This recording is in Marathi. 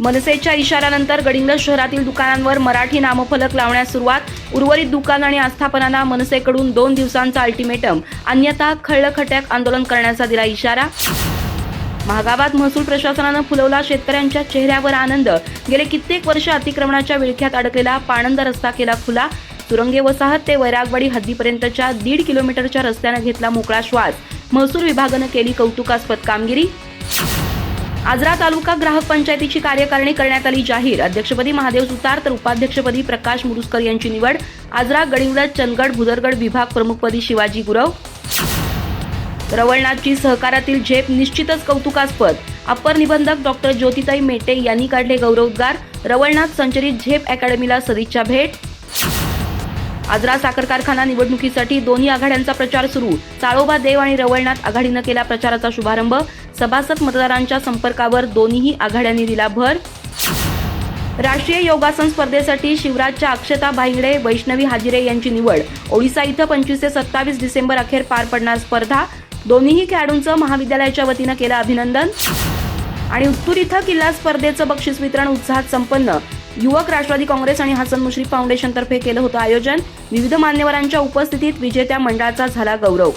मनसेच्या इशाऱ्यानंतर गडिंग्लज शहरातील दुकानांवर मराठी नामफलक लावण्यास सुरुवात. उर्वरित दुकान आणि आस्थापनांना मनसेकडून दोन दिवसांचा अल्टिमेटम अन्यथा खळखट्याक आंदोलन करण्याचा दिला इशारा. महागावात महसूल प्रशासनानं फुलवला शेतकऱ्यांच्या चेहऱ्यावर आनंद. गेले कित्येक वर्ष अतिक्रमणाच्या विळख्यात अडकलेला पाणंद रस्ता केला खुला. तुरंगे वसाहत ते वैरागवाडी हद्दीपर्यंतच्या दीड किलोमीटरच्या रस्त्यानं घेतला मोकळा श्वास. महसूल विभागानं केली कौतुकास्पद कामगिरी. आजरा तालुका ग्राहक पंचायतीची कार्यकारिणी करण्यात आली जाहीर. अध्यक्षपदी महादेव सुतार तर उपाध्यक्षपदी प्रकाश मुरुसकर यांची निवड. आजरा गडिंग्लज चंदगड भुदरगड विभाग प्रमुखपदी शिवाजी गुरव. रवळनाथची सहकारातील झेप निश्चितच कौतुकास्पद. अप्पर निबंधक डॉक्टर ज्योतिताई मेटे यांनी काढले गौरवोद्गार. रवळनाथ संचलित झेप अकॅडमीला सदिच्छा भेट. आजरा साखर कारखाना निवडणुकीसाठी दोन्ही आघाड्यांचा प्रचार सुरू. चाळोबा देव आणि रवळनाथ आघाडीनं केला प्रचाराचा शुभारंभ. सभासद मतदारांच्या संपर्कावर दोन्हीही आघाड्यांनी दिला भर. राष्ट्रीय योगासन स्पर्धेसाठी शिवराजच्या अक्षता भाईंगडे वैष्णवी हाजिरे यांची निवड. ओडिसा इथं पंचवीस ते सत्तावीस डिसेंबर अखेर पार पडणार स्पर्धा. दोन्हीही खेळाडूंचं महाविद्यालयाच्या वतीनं केलं अभिनंदन. आणि उत्तूर इथं किल्ला स्पर्धेचं बक्षीस वितरण उत्साहात संपन्न. युवक राष्ट्रवादी काँग्रेस आणि हसन मुश्रीफ फाउंडेशनतर्फे केलं होतं आयोजन. विविध मान्यवरांच्या उपस्थितीत विजेत्या मंडळाचा झाला गौरव.